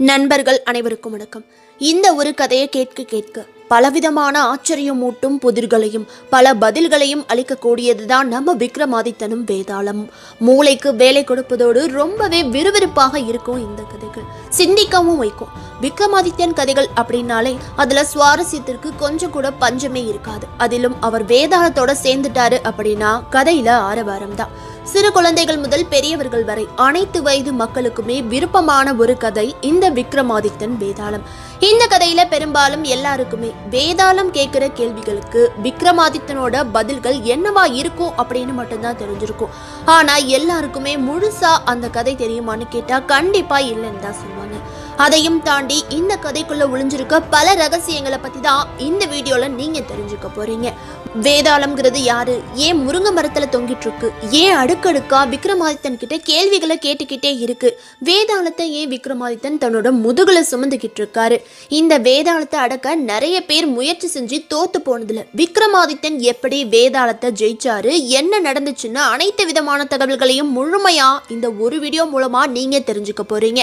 நண்பர்கள் அனைவருக்கும் வணக்கம். இந்த ஒரு கதையை கேட்க கேட்க பலவிதமான ஆச்சரியமூட்டும் புதிர்களையும் பல பதில்களையும் அளிக்கக்கூடியதுதான் நம்ம விக்ரமாதித்தனும் வேதாளம். மூளைக்கு வேலை கொடுப்பதோடு ரொம்பவே விறுவிறுப்பாக இருக்கும் இந்த கதைகள். சிந்திக்கவும் வைக்கும். விக்ரமாதித்யன் கதைகள் அப்படின்னாலே அதுல சுவாரஸ்யத்திற்கு கொஞ்சம் கூட பஞ்சமே இருக்காது. அதிலும் அவர் வேதாளத்தோட சேர்ந்துட்டாரு அப்படின்னா கதையில ஆரவாரம் தான். சிறு குழந்தைகள் முதல் பெரியவர்கள் வரை அனைத்து வயது மக்களுக்குமே விருப்பமான ஒரு கதை இந்த விக்ரமாதித்தன் வேதாளம். இந்த கதையில பெரும்பாலும் எல்லாருக்குமே வேதாளம் கேட்கிற கேள்விகளுக்கு விக்ரமாதித்தனோட பதில்கள் என்னவா இருக்கும் அப்படின்னு மட்டும்தான் தெரிஞ்சிருக்கும். ஆனா எல்லாருக்குமே முழுசா அந்த கதை தெரியுமான்னு கேட்டா கண்டிப்பா இல்லைன்னு தான் சொல்லுவாங்க. அதையும் தாண்டி இந்த கதைக்குள்ள ஒளிஞ்சிருக்க பல ரகசியங்களை பத்தி தான் இந்த வீடியோல நீங்க தெரிஞ்சுக்க போறீங்க. வேதாளம்ங்கிறது யாரு? ஏன் முருங்கை மரத்துல தொங்கிட்டு இருக்கு ஏன் அடுக்கடுக்கா விக்ரமாதித்தன் கிட்ட கேள்விகளை கேட்டுக்கிட்டே இருக்கு? வேதாளத்தை ஏன் விக்ரமாதித்தன் தன்னோட முதுகுல சுமந்துக்கிட்டு இருக்காரு இந்த வேதாளத்தை அடக்க நிறைய பேர் முயற்சி செஞ்சு தோத்து போனதுல விக்ரமாதித்தன் எப்படி வேதாளத்தை ஜெயிச்சாரு? என்ன நடந்துச்சுன்னு அனைத்து விதமான தகவல்களையும் முழுமையா இந்த ஒரு வீடியோ மூலமா நீங்க தெரிஞ்சுக்க போறீங்க.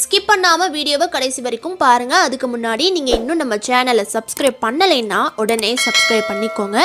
ஸ்கிப் பண்ணாமல் வீடியோவை கடைசி வரைக்கும் பாருங்கள் அதுக்கு முன்னாடி நீங்கள் இன்னும் நம்ம சேனலை சப்ஸ்கிரைப் பண்ணலைன்னா உடனே சப்ஸ்கிரைப் பண்ணிக்கோங்க.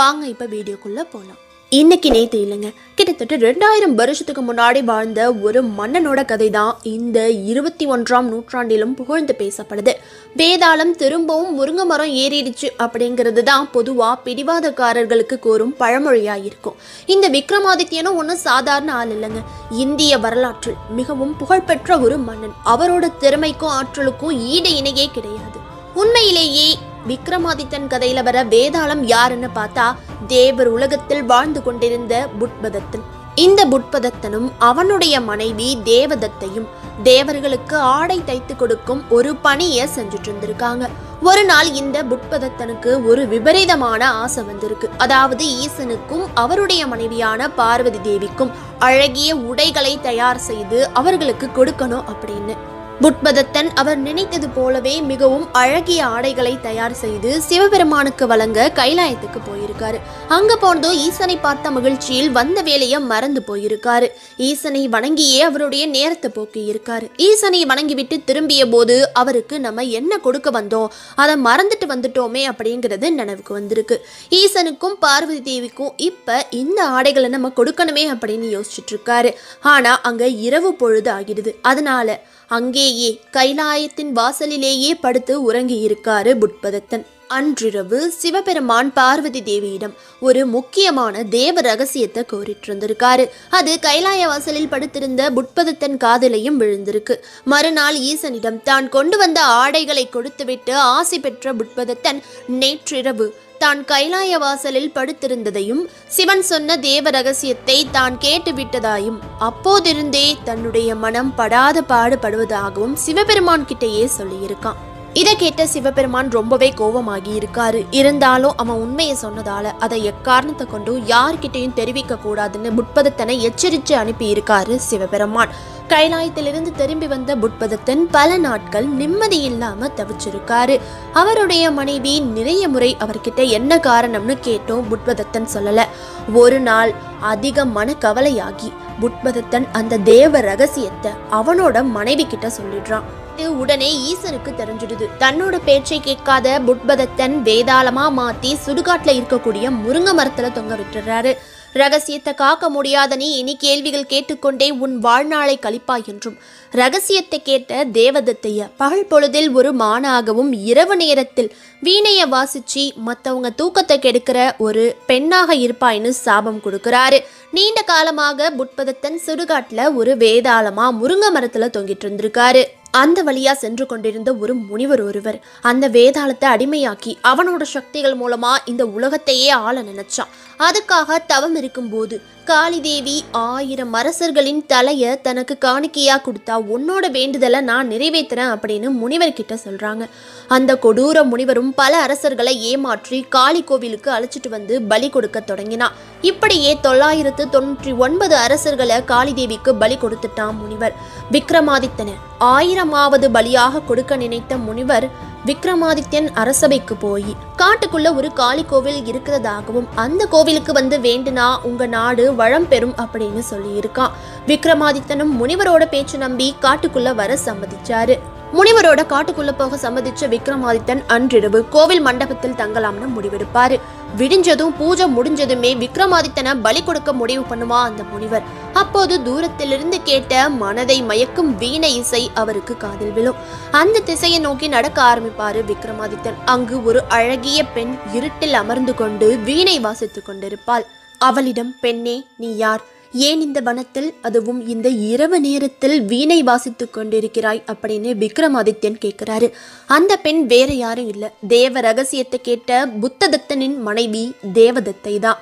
வாங்க இப்போ வீடியோக்குள்ளே போகலாம் இன்னைக்கு நேத்து இல்லைங்க. கிட்டத்தட்ட ரெண்டாயிரம் வருஷத்துக்கு முன்னாடி வாழ்ந்த ஒரு மன்னனோட கதை தான் இந்த இருபத்தி ஒன்றாம் நூற்றாண்டிலும் புகழ்ந்து பேசப்படுது. வேதாளம் திரும்பவும் முருங்கை மரம் ஏறிடுச்சு அப்படிங்கிறது தான் பொதுவாக பிடிவாதக்காரர்களுக்கு கூறும் பழமொழியாக இருக்கும் இந்த விக்ரமாதித்யனும் ஒன்றும் சாதாரண ஆள் இல்லைங்க. இந்திய வரலாற்றில் மிகவும் புகழ்பெற்ற ஒரு மன்னன். அவரோட திறமைக்கும் ஆற்றலுக்கும் ஈடு இணையே கிடையாது. உண்மையிலேயே விக்ரமாதித்தன் கதையில வர வேதாளம் யாருன்னு பார்த்தா தேவர் உலகத்தில் வாழ்ந்து கொண்டிருந்த புட்பதத்தன். இந்த புட்பதத்தனும் அவனுடைய மனைவி தேவதத்தையும் தேவர்களுக்கு ஆடை தைத்து கொடுக்கும் ஒரு பணியை செஞ்சுட்டு இருந்திருக்காங்க ஒரு நாள் இந்த புட்பதத்தனுக்கு ஒரு விபரீதமான ஆசை வந்திருக்கு. அதாவது ஈசனுக்கும் அவருடைய மனைவியான பார்வதி தேவிக்கும் அழகிய உடைகளை தயார் செய்து அவர்களுக்கு கொடுக்கணும் அப்படின்னு. புட்பதத்தன் அவர் நினைத்தது போலவே மிகவும் அழகிய ஆடைகளை தயார் செய்து சிவபெருமானுக்கு வழங்க கைலாயத்துக்கு போயிருக்காரு. அங்க போனதும் ஈசனை பார்த்த மகிழ்ச்சியில் வந்த வேலையை மறந்து போயிருக்காரு. ஈசனை வணங்கியே அவருடைய நேரத்தை போக்கி இருக்காரு. ஈசனை வணங்கிவிட்டு திரும்பிய போது அவருக்கு நம்ம என்ன கொடுக்க வந்தோம் அதை மறந்துட்டு வந்துட்டோமே அப்படிங்கிறது நினைவுக்கு வந்திருக்கு. ஈசனுக்கும் பார்வதி தேவிக்கும் இப்ப இந்த ஆடைகளை நம்ம கொடுக்கணுமே அப்படின்னு யோசிச்சுட்டு இருக்காரு. ஆனா அங்க இரவு பொழுது ஆகிடுது. அதனால அங்கேயே கைலாயத்தின் வாசலிலேயே படுத்து உறங்கியிருக்காரு புட்பதத்தன். அன்றிரவு சிவபெருமான் பார்வதி தேவியிடம் ஒரு முக்கியமான தேவ ரகசியத்தை கோரிட்டு இருந்திருக்காரு அது கைலாய வாசலில் படுத்திருந்த புட்பதத்தன் காதலையும் விழுந்திருக்கு. மறுநாள் ஈசனிடம் தான் கொண்டு வந்த ஆடைகளை கொடுத்துவிட்டு ஆசை பெற்ற புட்பதத்தன் நேற்றிரவு தான் கைலாய வாசலில் படுத்திருந்ததையும் சிவன் சொன்ன தேவ ரகசியத்தை தான் கேட்டுவிட்டதாயும் அப்போதிருந்தே தன்னுடைய மனம் படாத பாடுபடுவதாகவும் சிவபெருமான் கிட்டேயே சொல்லியிருக்கான். இதை கேட்ட சிவபெருமான் ரொம்பவே கோபமாகி இருக்காரு இருந்தாலும் அவன் உண்மையை சொன்னதால அதை எக்காரணத்தை கொண்டும் யார்கிட்டையும் தெரிவிக்க கூடாதுன்னு முற்பதத்தனை எச்சரித்து அனுப்பியிருக்காரு சிவபெருமான். கைலாயத்திலிருந்து திரும்பி வந்த புட்பதத்தன் பல நாட்கள் நிம்மதி இல்லாம தவிச்சிருக்காரு. அவருடைய மனைவி நிறைய முறை அவர்கிட்ட என்ன காரணம்னு கேட்டோம் புட்பதத்தன் சொல்லல. ஒரு நாள் அதிக மனக்கவலையாகி புட்பதத்தன் அந்த தேவ ரகசியத்தை அவனோட மனைவி கிட்ட சொல்லிடுறான். இது உடனே ஈசனுக்கு தெரிஞ்சிடுது. தன்னோட பேச்சை கேட்காத புட்பதத்தன் வேதாளமா மாத்தி சுடுகாட்டுல இருக்கக்கூடிய முருங்கை மரத்துல தொங்க விட்டுறாரு. ரகசியத்தை காக்க முடியாத நீ இனி கேள்விகள் கேட்டுக்கொண்டே உன் வாழ்நாளை கழிப்பாய் என்றும். ரகசியத்தை கேட்ட தேவதத்தைய பகல் பொழுதில் ஒரு மானாகவும் இரவு நேரத்தில் வீணைய வாசிச்சு மற்றவங்க தூக்கத்தை கெடுக்கிற ஒரு பெண்ணாக இருப்பாயின்னு சாபம் கொடுக்கிறாரு. நீண்ட காலமாக புட்பதத்தன் சுடுகாட்டில் ஒரு வேதாளமா முருங்கை மரத்துல தொங்கிட்டு இருந்திருக்காரு. அந்த வழியா சென்று கொண்டிருந்த ஒரு முனிவர் ஒருவர் அந்த வேதாளத்தை அடிமையாக்கி அவனோட சக்திகள் மூலமா இந்த உலகத்தையே ஆள நினைச்சான். அதுக்காக தவம் இருக்கும்போது காளிதேவி ஆயிரம் அரசர்களின் தலையை தனக்கு காணிக்கையா கொடுத்தா உன்னோட வேண்டுதலை நான் நிறைவேற்றுறேன் அப்படின்னு முனிவர் கிட்ட சொல்றாங்க. அந்த கொடூர முனிவரும் பல அரசர்களை ஏமாற்றி காளி கோவிலுக்கு அழைச்சிட்டு வந்து பலி கொடுக்க தொடங்கினான் இப்படியே தொள்ளாயிரத்து தொண்ணூற்றி ஒன்பது அரசர்களை காளிதேவிக்கு பலி கொடுத்துட்டான் முனிவர். விக்ரமாதித்தனை ஆயிரமாவது பலியாக கொடுக்க நினைத்த முனிவர் விக்ரமாதித்யன் அரசபைக்கு போய் காட்டுக்குள்ள ஒரு காளி கோவில் இருக்கிறதாகவும் அந்த கோவிலுக்கு வந்து வேண்டுனா உங்க நாடு வளம் பெறும் அப்படின்னு சொல்லியிருக்கான் விக்ரமாதித்தனும் முனிவரோட பேச்சு நம்பி காட்டுக்குள்ள வர சம்மதிச்சாரு. முனிவரோட காட்டுக்குள்ள போக சம்மதிச்ச விக்ரமாதித்தன் அன்றிரவு கோவில் மண்டபத்தில் தங்கலாம்னு முடிவெடுப்பாரு. விடிஞ்சதும் பூஜை முடிஞ்சதுமே விக்ரமாதித்தனை பலி கொடுக்க முடிவு பண்ணுவா அந்த முனிவர். அப்போது தூரத்திலிருந்து கேட்ட மனதை மயக்கும் வீணை இசை அவருக்கு காதில் விழும். அந்த திசையை நோக்கி நடக்க ஆரம்பிப்பாரு விக்ரமாதித்தன். அங்கு ஒரு அழகிய பெண் இருட்டில் அமர்ந்து கொண்டு வீணை வாசித்துக் கொண்டிருப்பாள். அவளிடம் பெண்ணே நீ யார்? ஏன் இந்த வனத்தில் அதுவும் இந்த இரவு நேரத்தில் வீணை வாசித்துக் கொண்டிருக்கிறாய்? அப்படின்னு விக்ரமாதித்யன் கேட்கிறாரு. அந்த பெண் வேற யாரும் இல்லை. தேவ ரகசியத்தை கேட்ட புத்ததத்தனின் மனைவி தேவதத்தை தான்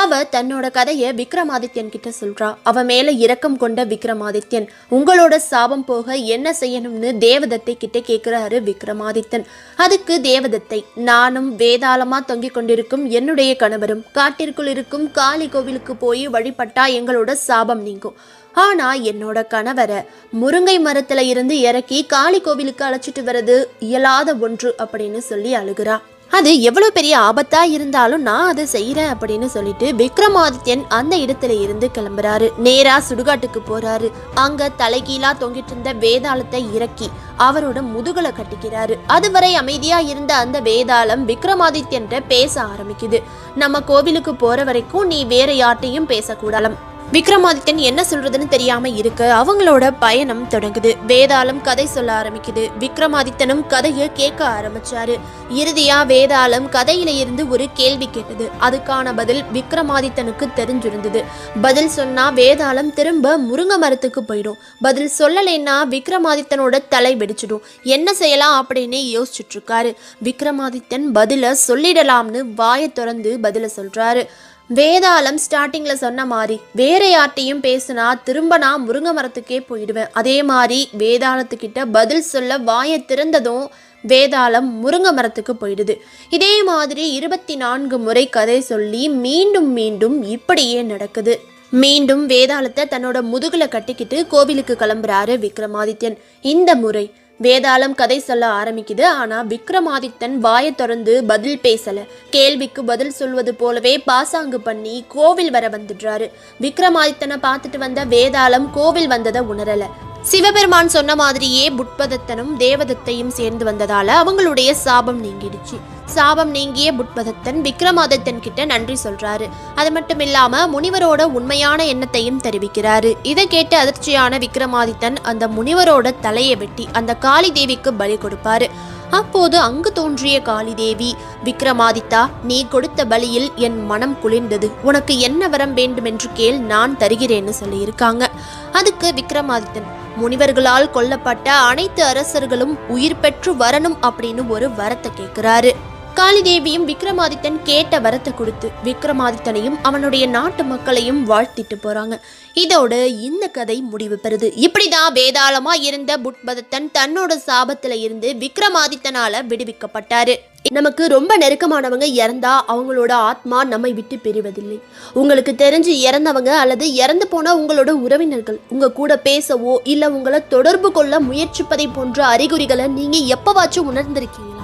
அவ தன்னோட கதையை விக்ரமாதித்யன் கிட்ட சொல்றா. அவ மேல இரக்கம் கொண்ட விக்ரமாதித்யன் உங்களோட சாபம் போக என்ன செய்யணும்னு தேவதத்தை கிட்ட கேக்குறாரு விக்ரமாதித்தன் அதுக்கு தேவதத்தை நானும் வேதாளமா தொங்கிக் கொண்டிருக்கும் என்னுடைய கணவரும் காட்டிற்குள் இருக்கும் காளி கோவிலுக்கு போய் வழிபட்டா எங்களோட சாபம் நீங்கும். ஆனா என்னோட கணவரை முருங்கை மரத்துல இருந்து இறக்கி காளி கோவிலுக்கு அழைச்சிட்டு வர்றது இயலாத ஒன்று அப்படின்னு சொல்லி அழுகிறா. அது எவ்வளோ பெரிய ஆபத்தாக இருந்தாலும் நான் அதை செய்கிறேன் அப்படின்னு சொல்லிட்டு விக்ரமாதித்யன் அந்த இடத்துல இருந்து கிளம்புறாரு. நேராக சுடுகாட்டுக்கு போகிறாரு அங்கே தலைகீழா தொங்கிட்டு இருந்த வேதாளத்தை இறக்கி அவரோட முதுகலை கட்டிக்கிறாரு. அதுவரை அமைதியாக இருந்த அந்த வேதாளம் விக்ரமாதித்யன்ட்ட பேச ஆரம்பிக்குது. நம்ம கோவிலுக்கு போகிற வரைக்கும் நீ வேற யார்ட்டையும் பேசக்கூடாது விக்ரமாதித்தன் என்ன சொல்றதுன்னு தெரியாம இருக்க. அவங்களோட பயணம் தொடங்குது. வேதாளம் கதை சொல்ல ஆரம்பிக்குது. விக்ரமாதித்தனும் கதையை கேட்க ஆரம்பிச்சாரு. இறுதியா வேதாளம் கதையில இருந்து ஒரு கேள்வி கேட்டது. அதுக்கான பதில் விக்ரமாதித்தனுக்கு தெரிஞ்சிருந்தது. பதில் சொன்னா வேதாளம் திரும்ப முருங்கை மரத்துக்கு போயிடும். பதில் சொல்லலைன்னா விக்ரமாதித்தனோட தலை வெடிச்சிடும். என்ன செய்யலாம் அப்படின்னு யோசிச்சுட்டு இருக்காரு. விக்ரமாதித்தன் பதில சொல்லிடலாம்னு வாயை திறந்து பதில சொல்றாரு. வேதாளம் ஸ்டார்டிங்ல சொன்ன மாதிரி வேற யார்ட்டையும் பேசினா திரும்ப நான் முருங்கை மரத்துக்கே போயிடுவேன். அதே மாதிரி வேதாளத்துக்கிட்ட பதில் சொல்ல வாயை திறந்ததும் வேதாளம் முருங்கை மரத்துக்கு போயிடுது. இதே மாதிரி இருபத்தி நான்கு முறை கதை சொல்லி மீண்டும் மீண்டும் இப்படியே நடக்குது. மீண்டும் வேதாளத்தை தன்னோட முதுகுல கட்டிக்கிட்டு கோவிலுக்கு கிளம்புறாரு விக்ரமாதித்யன். இந்த முறை வேதாளம் கதை சொல்ல ஆரம்பிக்குது. ஆனால் விக்ரமாதித்தன் வாயை திறந்து பதில் பேசலை. கேள்விக்கு பதில் சொல்வது போலவே பாசாங்கு பண்ணி கோவில் வர வந்துடுறாரு. விக்ரமாதித்தனை பார்த்துட்டு வந்த வேதாளம் கோவில் வந்ததை உணரல. சிவபெருமான் சொன்ன மாதிரியே புட்பதத்தனும் தேவதத்தையும் சேர்ந்து வந்ததால அவங்களுடைய சாபம் நீங்கிடுச்சு. சாபம் நீங்கிய புட்பதத்தன் விக்ரமாதித்தன் கிட்ட நன்றி சொல்றாரு. அது மட்டும் இல்லாம முனிவரோட உண்மையான எண்ணத்தையும் தெரிவிக்கிறாரு. இதை கேட்டு அதிர்ச்சியான விக்ரமாதித்தன் அந்த முனிவரோட தலையை வெட்டி அந்த காளி தேவிக்கு பலி கொடுப்பாரு. அப்போது அங்கு தோன்றிய காளிதேவி விக்ரமாதித்தா நீ கொடுத்த பலியில் என் மனம் குளிர்ந்தது. உனக்கு என்ன வரம் வேண்டுமென்று கேள் நான் தருகிறேன்னு சொல்லியிருக்காங்க. அதுக்கு விக்ரமாதித்தன் முனிவர்களால் கொல்லப்பட்ட அனைத்து அரசர்களும் உயிர் பெற்று வரணும் அப்படின்னு ஒரு வரத்தை கேட்கிறாரு காளிதேவியும் விக்ரமாதித்தன் கேட்ட வரத்தை கொடுத்து விக்ரமாதித்தனையும் அவனுடைய நாட்டு மக்களையும் வாழ்த்திட்டு போறாங்க. இதோட இந்த கதை முடிவு பெறுது. இப்படிதான் வேதாளமா இருந்த புட்பதத்தன் தன்னோட சாபத்துல இருந்து விக்ரமாதித்தனால விடுவிக்கப்பட்டாரு. நமக்கு ரொம்ப நெருக்கமானவங்க இறந்தா அவங்களோட ஆத்மா நம்மை விட்டு பிரிவதில்லை. உங்களுக்கு தெரிஞ்சு இறந்தவங்க அல்லது இறந்து போன உங்களோட உறவினர்கள் உங்க கூட பேசவோ இல்ல உங்களை தொடர்பு கொள்ள முயற்சிப்பதை போன்ற அறிகுறிகளை நீங்க எப்பவாச்சும் உணர்ந்திருக்கீங்க.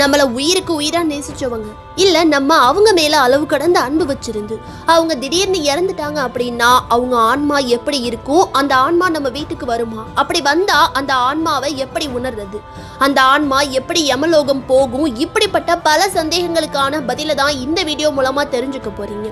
நம்மள உயிருக்கு உயிரா நேசிச்சவங்க. இல்ல நம்ம அவங்க மேல அளவு கடந்த அன்பு வச்சிருந்து அவங்க திடீர்னு இறந்துட்டாங்க அப்படின்னா அவங்க ஆன்மா எப்படி இருக்கும் அந்த ஆன்மா நம்ம வீட்டுக்கு வருமா? அப்படி வந்தா அந்த ஆன்மாவை எப்படி உணர்றது? அந்த ஆன்மா எப்படி யமலோகம் போகும்? இப்படிப்பட்ட பல சந்தேகங்களுக்கான பதில தான் இந்த வீடியோ மூலமா தெரிஞ்சுக்க போறீங்க.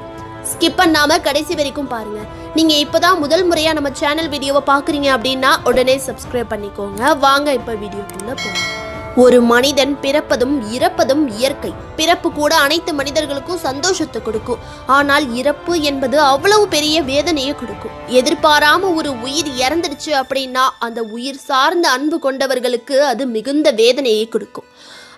ஸ்கிப் பண்ணாம கடைசி வரைக்கும் பாருங்க. நீங்க இப்பதான் முதல் முறையா நம்ம சேனல் வீடியோவை பாக்குறீங்க அப்படின்னா உடனே சப்ஸ்கிரைப் பண்ணிக்கோங்க. வாங்க இப்ப வீடியோக்குள்ள போங்க ஒரு மனிதன் பிறப்பதும் இறப்பதும் இயற்கை. பிறப்பு கூட அனைத்து மனிதர்களுக்கும் சந்தோஷத்தை கொடுக்கும். ஆனால் இறப்பு என்பது அவ்வளவு பெரிய வேதனையை கொடுக்கும். எதிர்பாராம ஒரு உயிர் இறந்துடுச்சு அப்படின்னா அந்த உயிர் சார்ந்த அன்பு கொண்டவர்களுக்கு அது மிகுந்த வேதனையை கொடுக்கும்.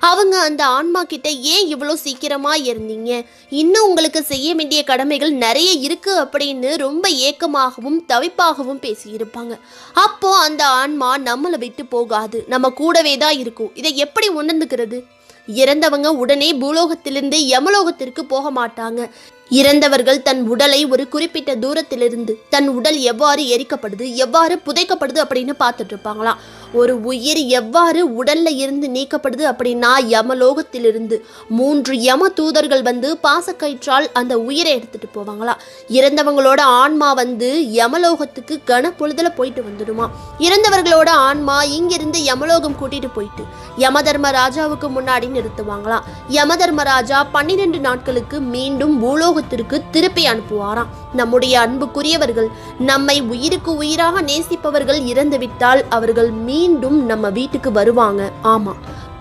அவங்க அந்த ஆன்மா கிட்ட ஏன் இவ்வளோ சீக்கிரமாக இருந்தீங்க? இன்னும் உங்களுக்கு செய்ய வேண்டிய கடமைகள் நிறைய இருக்குது அப்படின்னு ரொம்ப ஏக்கமாகவும் தவிப்பாகவும் பேசியிருப்பாங்க. அப்போது அந்த ஆன்மா நம்மளை விட்டு போகாது. நம்ம கூடவே தான் இருக்கும். இதை எப்படி உணர்ந்துக்கிறது? இறந்தவங்க உடனே பூலோகத்திலிருந்து யமலோகத்திற்கு போக மாட்டாங்க. இறந்தவர்கள் தன் உடலை ஒரு குறிப்பிட்ட தூரத்திலிருந்து தன் உடல் எவ்வாறு எரிக்கப்படுது எவ்வாறு புதைக்கப்படுது அப்படின்னு பார்த்துட்டு இருப்பாங்களாம் ஒரு உயிர் எவ்வாறு உடல்ல இருந்து நீக்கப்படுது அப்படின்னா யமலோகத்திலிருந்து மூன்று யம தூதர்கள் வந்து பாசக்கயிற்றால் அந்த உயிரை எடுத்துட்டு போவாங்களாம் இறந்தவங்களோட ஆன்மா வந்து யமலோகத்துக்கு கனப்பொழுதுல போயிட்டு வந்துடுமா? இறந்தவர்களோட ஆன்மா இங்கிருந்து யமலோகம் கூட்டிட்டு போயிட்டு யமதர்ம ராஜாவுக்கு முன்னாடி நிறுத்துவாங்களாம் யமதர்மராஜா பன்னிரெண்டு நாட்களுக்கு மீண்டும் பரலோகத்திற்கு திருப்பி அனுப்புவாராம். நம்முடைய அன்புக்குரியவர்கள் நம்மை உயிருக்கு உயிராக நேசிப்பவர்கள் இறந்துவிட்டால் அவர்கள் மீண்டும் நம்ம வீட்டுக்கு வருவாங்க. ஆமா.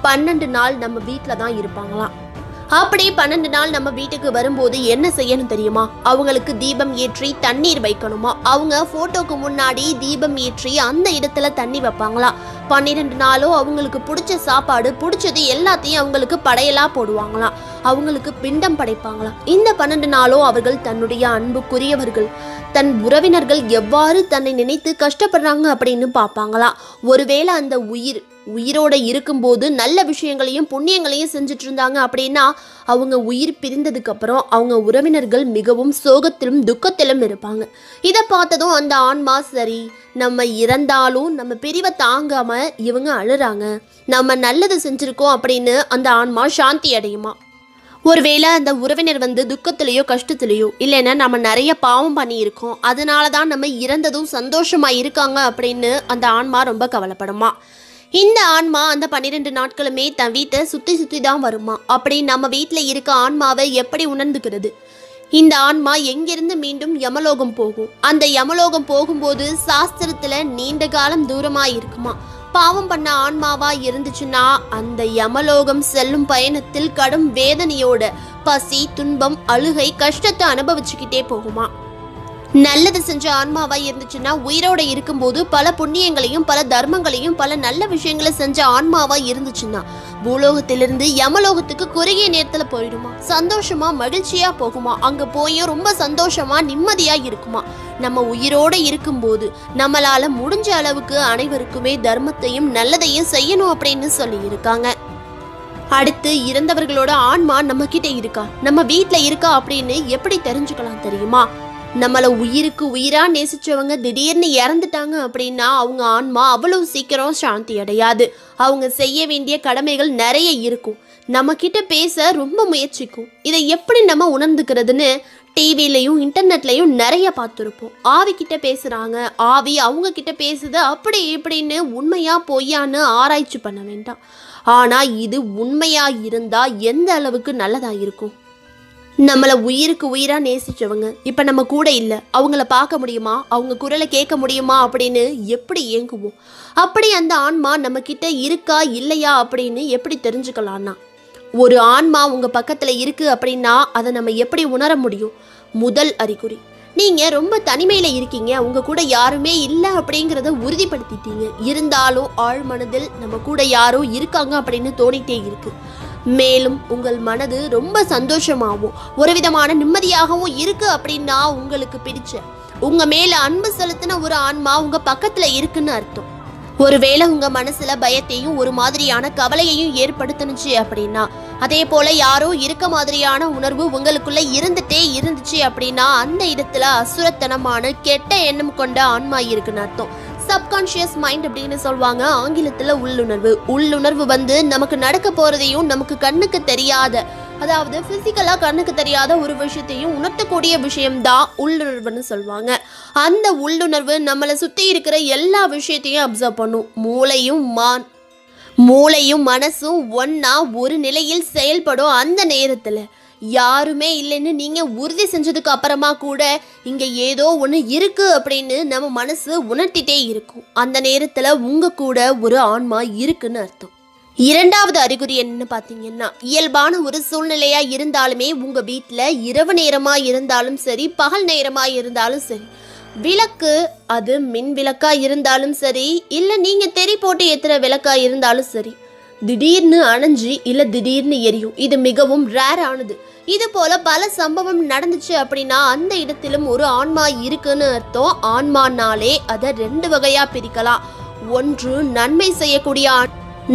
பன்னெண்டு நாள் நம்ம வீட்டில் தான் இருப்பாங்களாம். அப்படி பன்னெண்டு நாள் நம்ம வீட்டுக்கு வரும்போது என்ன செய்யணும் தெரியுமா? அவங்களுக்கு தீபம் ஏற்றி தண்ணீர் வைக்கணுமா? அவங்க போட்டோக்கு முன்னாடி தீபம் ஏற்றி அந்த இடத்துல தண்ணி வைப்பாங்களா? பன்னிரெண்டு நாளும் அவங்களுக்கு பிடிச்ச சாப்பாடு பிடிச்சது எல்லாத்தையும் அவங்களுக்கு படையலா போடுவாங்களாம் அவங்களுக்கு பிண்டம் படைப்பாங்களாம் இந்த பன்னெண்டு நாளும் அவர்கள் தன்னுடைய அன்புக்குரியவர்கள். தன் உறவினர்கள் எவ்வாறு தன்னை நினைத்து கஷ்டப்படுறாங்க அப்படின்னு பார்ப்பாங்களா? ஒருவேளை அந்த உயிர் உயிரோட இருக்கும்போது நல்ல விஷயங்களையும் புண்ணியங்களையும் செஞ்சுட்டு இருந்தாங்க அப்படின்னா அவங்க உயிர் பிரிந்ததுக்கு அப்புறம் அவங்க உறவினர்கள் மிகவும் சோகத்திலும் துக்கத்திலும் இருப்பாங்க. இதை பார்த்ததும் அந்த ஆன்மா சரி நம்ம இறந்தாலும் நம்ம பிரிவை தாங்காம இவங்க அழுறாங்க. நம்ம நல்லது செஞ்சிருக்கோம் அப்படின்னு அந்த ஆன்மா சாந்தி அடையுமா? ஒருவேளை அந்த உறவினர் வந்து துக்கத்திலேயோ கஷ்டத்திலேயோ இல்லைன்னா நம்ம நிறைய பாவம் பண்ணியிருக்கோம். அதனால தான் நம்ம இறந்ததும் சந்தோஷமாக இருக்காங்க அப்படின்னு அந்த ஆன்மா ரொம்ப கவலைப்படுமா? இந்த ஆன்மா அந்த பன்னிரெண்டு நாட்களுமே தன் வீட்டை சுற்றி சுற்றி தான் வருமா? அப்படி நம்ம வீட்டில் இருக்க ஆன்மாவை எப்படி உணர்ந்துக்கிறது? இந்த ஆன்மா எங்கிருந்து மீண்டும் யமலோகம் போகும்? அந்த யமலோகம் போகும்போது சாஸ்திரத்தில் நீண்ட காலம் தூரமாக இருக்குமா? பாவம் பண்ண ஆன்மாவா இருந்துச்சுன்னா அந்த யமலோகம் செல்லும் பயணத்தில் கடும் வேதனையோட பசி துன்பம் அழுகை கஷ்டத்தை அனுபவிச்சுக்கிட்டே போகுமா? நல்லது செஞ்ச ஆன்மாவா இருந்துச்சுன்னா உயிரோட இருக்கும்போது பல புண்ணியங்களையும் பல தர்மங்களையும் பல நல்ல விஷயங்களை செஞ்ச ஆன்மாவா இருந்துச்சுன்னா பூலோகத்திலிருந்து யமலோகத்துக்கு குறுகிய நேரத்துல போயிடுமா? சந்தோஷமா மகிழ்ச்சியா போகுமா? அங்க போயும் ரொம்ப சந்தோஷமா நிம்மதியா இருக்குமா? நம்ம உயிரோட இருக்கும்போது நம்மளால முடிஞ்ச அளவுக்கு அனைவருக்குமே தர்மத்தையும் நல்லதையும் செய்யணும் அப்படின்னு சொல்லி இருக்காங்க. அடுத்து இறந்தவர்களோட ஆன்மா நம்ம கிட்ட இருக்கா? நம்ம வீட்டில் இருக்கா அப்படின்னு எப்படி தெரிஞ்சுக்கலாம் தெரியுமா? நம்மளை உயிருக்கு உயிராக நேசிச்சவங்க திடீர்னு இறந்துட்டாங்க அப்படின்னா அவங்க ஆன்மா அவ்வளவு சீக்கிரம் சாந்தி அடையாது. அவங்க செய்ய வேண்டிய கடமைகள் நிறைய இருக்கும். நம்ம கிட்ட பேச ரொம்ப முயற்சிக்கும். இதை எப்படி நம்ம உணர்ந்துக்கிறதுன்னு டிவிலையும் இன்டர்நெட்லையும் நிறைய பார்த்துருப்போம். ஆவி கிட்ட ஆவி அவங்க கிட்ட பேசுது. அப்படி இப்படின்னு உண்மையா பொய்யான்னு ஆராய்ச்சி பண்ண வேண்டாம். ஆனால் இது உண்மையாக இருந்தால் எந்த அளவுக்கு நல்லதாக இருக்கும்? நம்மளை உயிருக்கு உயிரா நேசிச்சவங்க. இப்ப நம்ம கூட இல்ல. அவங்கள பார்க்க முடியுமா? அவங்க குரலை கேட்க முடியுமா? அப்படின்னு எப்படி இயங்குவோம் அப்படி அந்த ஆன்மா நம்ம கிட்ட இருக்கா இல்லையா அப்படின்னு எப்படி தெரிஞ்சுக்கலாம்னா ஒரு ஆன்மா உங்க பக்கத்துல இருக்கு அப்படின்னா அதை நம்ம எப்படி உணர முடியும்? முதல் அறிகுறி. நீங்க ரொம்ப தனிமையில இருக்கீங்க. உங்க கூட யாருமே இல்லை அப்படிங்கிறத உறுதிப்படுத்திட்டீங்க. இருந்தாலும் ஆழ் மனதில் நம்ம கூட யாரோ இருக்காங்க அப்படின்னு தோணிட்டே இருக்கு. மேலும் உங்கள் மனது ரொம்ப சந்தோஷமாகவும் ஒரு விதமான நிம்மதியாகவும் இருக்கு அப்படின்னா உங்களுக்கு பிடிச்ச உங்க மேல அன்பு செலுத்தின ஒரு ஆன்மா உங்க பக்கத்துல இருக்குன்னு அர்த்தம். ஒருவேளை உங்க மனசுல பயத்தையும் ஒரு மாதிரியான கவலையையும் ஏற்படுத்தினுச்சு அப்படின்னா அதே போல யாரோ இருக்க மாதிரியான உணர்வு உங்களுக்குள்ள இருந்துட்டே இருந்துச்சு அப்படின்னா அந்த இடத்துல அசுரத்தனமான கெட்ட எண்ணம் கொண்ட ஆன்மா இருக்குன்னு அர்த்தம். சப்கான்ஷியஸ் மைண்ட் அப்படின்னு சொல்லுவாங்க. ஆங்கிலத்துல உள்ளுணர்வு. உள்ளுணர்வு வந்து நமக்கு நடக்க போறதையும் நமக்கு கண்ணுக்கு தெரியாத அதாவது பிசிக்கலா கண்ணுக்கு தெரியாத ஒரு விஷயத்தையும் உணர்த்தக்கூடிய விஷயம்தான் உள்ளுணர்வுன்னு சொல்லுவாங்க. அந்த உள்ளுணர்வு நம்மளை சுத்தி இருக்கிற எல்லா விஷயத்தையும் அப்சர்வ் பண்ணும். மூளையும் மான் மூளையும் மனசும் ஒன்றா ஒரு நிலையில் செயல்படும் அந்த நேரத்துல. யாருமே இல்லைன்னு நீங்கள் உறுதி செஞ்சதுக்கு அப்புறமா கூட இங்கே ஏதோ ஒன்று இருக்குது அப்படின்னு நம்ம மனசு உணர்த்திட்டே இருக்கும். அந்த நேரத்தில் உங்கள் கூட ஒரு ஆன்மா இருக்குன்னு அர்த்தம். இரண்டாவது அறிகுறி என்னன்னு பார்த்தீங்கன்னா இயல்பான ஒரு சூழ்நிலையாக இருந்தாலுமே உங்கள் வீட்டில் இரவு நேரமாக இருந்தாலும் சரி பகல் நேரமாக இருந்தாலும் சரி விளக்கு அது மின் விளக்காக இருந்தாலும் சரி இல்லை நீங்கள் தெரி போட்டு ஏத்துற விளக்காக இருந்தாலும் சரி திடீர்னு அணைஞ்சு இல்லை திடீர்னு எரியும். இது மிகவும் ரேர் ஆனது. இது போல பல சம்பவம் நடந்துச்சு அப்படின்னா அந்த இடத்திலும் ஒரு ஆன்மா இருக்குன்னு அர்த்தம். ஆன்மானாலே அதை ரெண்டு வகையா பிரிக்கலாம். ஒன்று நன்மை செய்யக்கூடிய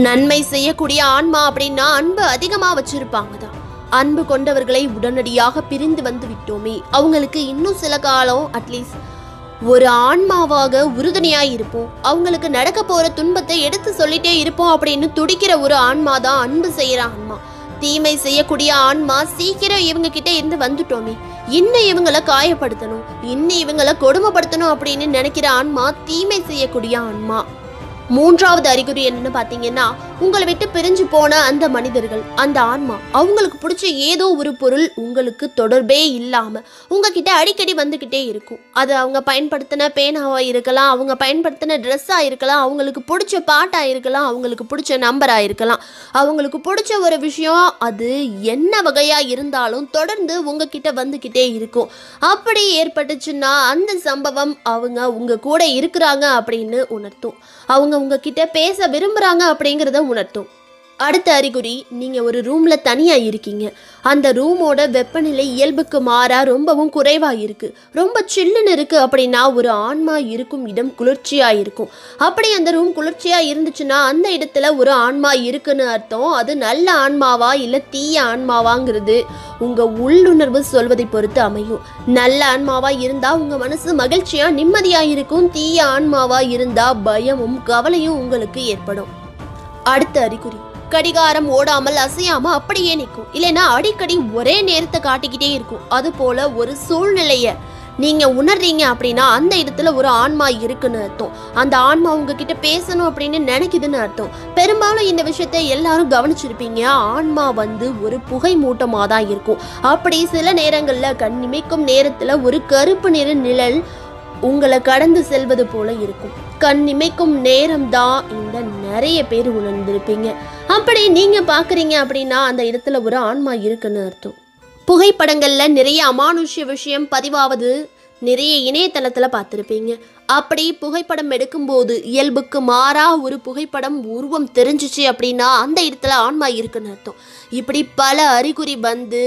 நன்மை செய்யக்கூடிய ஆன்மா அப்படின்னா அன்பு அதிகமா வச்சிருப்பாங்க தான். அன்பு கொண்டவர்களை உடனடியாக பிரிந்து வந்து விட்டோமே. அவங்களுக்கு இன்னும் சில காலம் அட்லீஸ்ட் ஒரு ஆன்மாவாக உறுதுணையாக இருப்போம். அவங்களுக்கு நடக்க போற துன்பத்தை எடுத்து சொல்லிட்டே இருப்போம் அப்படின்னு துடிக்கிற ஒரு ஆன்மா தான் அன்பு செய்யற ஆன்மா. தீமை செய்யக்கூடிய ஆன்மா சீக்கிரம் இவங்க கிட்ட இருந்து வந்துட்டோமே. இன்னும் இவங்களை காயப்படுத்தணும். இன்னும் இவங்களை கொடுமைப்படுத்தணும் அப்படின்னு நினைக்கிற ஆன்மா தீமை செய்யக்கூடிய ஆன்மா. மூன்றாவது அறிகுறி என்னன்னு பாத்தீங்கன்னா உங்களை விட்டு பிரிஞ்சு போன அந்த மனிதர்கள் அந்த ஆன்மா அவங்களுக்கு பிடிச்ச ஏதோ ஒரு பொருள் உங்களுக்கு தொடர்பே இல்லாம உங்ககிட்ட அடிக்கடி வந்துக்கிட்டே இருக்கும். அது அவங்க பயன்படுத்தின பேனாவா இருக்கலாம் அவங்க பயன்படுத்தின ட்ரெஸ்ஸாக இருக்கலாம் அவங்களுக்கு பிடிச்ச பாட்டாக இருக்கலாம் அவங்களுக்கு பிடிச்ச நம்பராக இருக்கலாம். அவங்களுக்கு பிடிச்ச ஒரு விஷயம் அது என்ன வகையாக இருந்தாலும் தொடர்ந்து உங்ககிட்ட வந்துக்கிட்டே இருக்கும். அப்படி ஏற்பட்டுச்சுன்னா அந்த சம்பவம் அவங்க உங்க கூட இருக்கிறாங்க அப்படின்னு உணர்த்தும். அவங்க உங்ககிட்ட பேச விரும்புகிறாங்க அப்படிங்கிறத உணர்த்தும். அடுத்த அறிகுறி நீங்கள் ஒரு ரூமில் தனியாக இருக்கீங்க. அந்த ரூமோட வெப்பநிலை இயல்புக்கு மாறா ரொம்பவும் குறைவாக இருக்குது ரொம்ப சில்லுன்னு இருக்குது அப்படின்னா ஒரு ஆன்மா இருக்கும் இடம் குளிர்ச்சியாக இருக்கும். அப்படி அந்த ரூம் குளிர்ச்சியாக இருந்துச்சுன்னா அந்த இடத்துல ஒரு ஆன்மா இருக்குன்னு அர்த்தம். அது நல்ல ஆன்மாவா இல்லை தீய ஆன்மாவாங்கிறது உங்கள் உள்ளுணர்வு சொல்வதை பொறுத்து அமையும். நல்ல ஆன்மாவாக இருந்தால் உங்கள் மனசு மகிழ்ச்சியாக நிம்மதியாக இருக்கும். தீய ஆன்மாவாக இருந்தால் பயமும் கவலையும் உங்களுக்கு ஏற்படும். அடுத்த அறிகுறி. கடிகாரம் ஓடாமல் அசையாம அப்படியே நிற்கும் இல்லைன்னா அடிக்கடி ஒரே நேரத்தை காட்டிக்கிட்டே இருக்கும். அது போல ஒரு சூழ்நிலைய நீங்க உணர்றீங்க அப்படின்னா அந்த இடத்துல ஒரு ஆன்மா இருக்குன்னு அர்த்தம். அந்த ஆன்மா உங்ககிட்ட பேசணும் அப்படின்னு நினைக்குதுன்னு அர்த்தம். பெரும்பாலும் இந்த விஷயத்த எல்லாரும் கவனிச்சிருப்பீங்க. ஆன்மா வந்து ஒரு புகை மூட்டமாக தான் இருக்கும். அப்படி சில நேரங்களில் கண்ணிமைக்கும் நேரத்தில் ஒரு கருப்பு நிற நிழல் உங்களை கடந்து செல்வது போல இருக்கும். கண் இமைக்கும் நேரம் தான் இந்த நிறைய பேர் உணர்ந்திருப்பீங்க. அப்படி நீங்கள் பார்க்குறீங்க அப்படின்னா அந்த இடத்துல ஒரு ஆன்மா இருக்குன்னு அர்த்தம். புகைப்படங்களில் நிறைய அமானுஷ்ய விஷயம் பதிவாவது நிறைய இணையதளத்தில் பார்த்துருப்பீங்க. அப்படி புகைப்படம் எடுக்கும்போது இயல்புக்கு மாறாக ஒரு புகைப்படம் உருவம் தெரிஞ்சிச்சு அப்படின்னா அந்த இடத்துல ஆன்மா இருக்குன்னு அர்த்தம். இப்படி பல அறிகுறி வந்து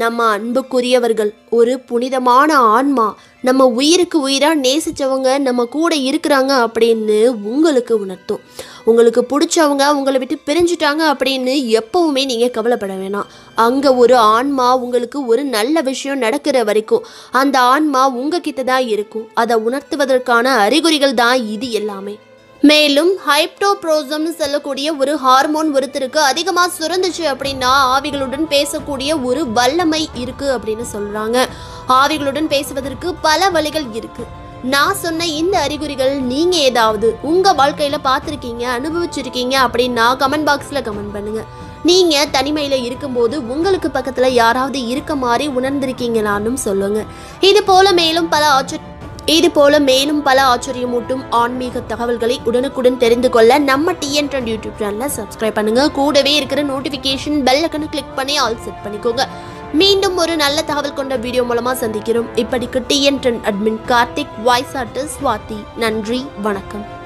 நம்ம அன்புக்குரியவர்கள் ஒரு புனிதமான ஆன்மா நம்ம உயிருக்கு உயிராக நேசிச்சவங்க நம்ம கூட இருக்கிறாங்க அப்படின்னு உங்களுக்கு உணர்த்தும். உங்களுக்கு பிடிச்சவங்க உங்களை விட்டு பிரிஞ்சுட்டாங்க அப்படின்னு எப்பவுமே நீங்கள் கவலைப்பட வேணாம். அங்கே ஒரு ஆன்மா உங்களுக்கு ஒரு நல்ல விஷயம் நடக்கிற வரைக்கும் அந்த ஆன்மா உங்ககிட்ட தான் இருக்கும். அதை உணர்த்துவதற்கான அறிகுறிகள் தான் இது எல்லாமே. மேலும் ஹைப்டோப்ரோசம்னு சொல்லக்கூடிய ஒரு ஹார்மோன் ஒருத்தருக்கு அதிகமாக சுரந்துச்சு அப்படின்னா ஆவிகளுடன் பேசக்கூடிய ஒரு வல்லமை இருக்கு அப்படின்னு சொல்றாங்க. ஆவிகளுடன் பேசுவதற்கு பல வழிகள் இருக்கு. நான் சொன்ன இந்த அறிகுறிகள் நீங்க ஏதாவது உங்க வாழ்க்கையில பார்த்துருக்கீங்க அனுபவிச்சிருக்கீங்க அப்படின்னா கமெண்ட் பாக்ஸ்ல கமெண்ட் பண்ணுங்க. நீங்க தனிமையில இருக்கும்போது உங்களுக்கு பக்கத்துல யாராவது இருக்க மாதிரி உணர்ந்திருக்கீங்களான்னு சொல்லுங்க. இது போல மேலும் பல ஆச்சரிய இது போல மேலும் பல ஆச்சரியமூட்டும் ஆன்மீக தகவல்களை உடனுக்குடன் தெரிந்து கொள்ள நம்ம டிஎன் ட்ரெண்ட் யூடியூப் சேனலை சப்ஸ்கிரைப் பண்ணுங்க. கூடவே இருக்கிற நோட்டிஃபிகேஷன் பெல் ஐக்கனை கிளிக் பண்ணி ஆல் செட் பண்ணிக்கோங்க. மீண்டும் ஒரு நல்ல தகவல் கொண்ட வீடியோ மூலமா சந்திக்கிறோம். இப்படிக்கு TN trend admin Karthik voice artist Swathi நன்றி வணக்கம்.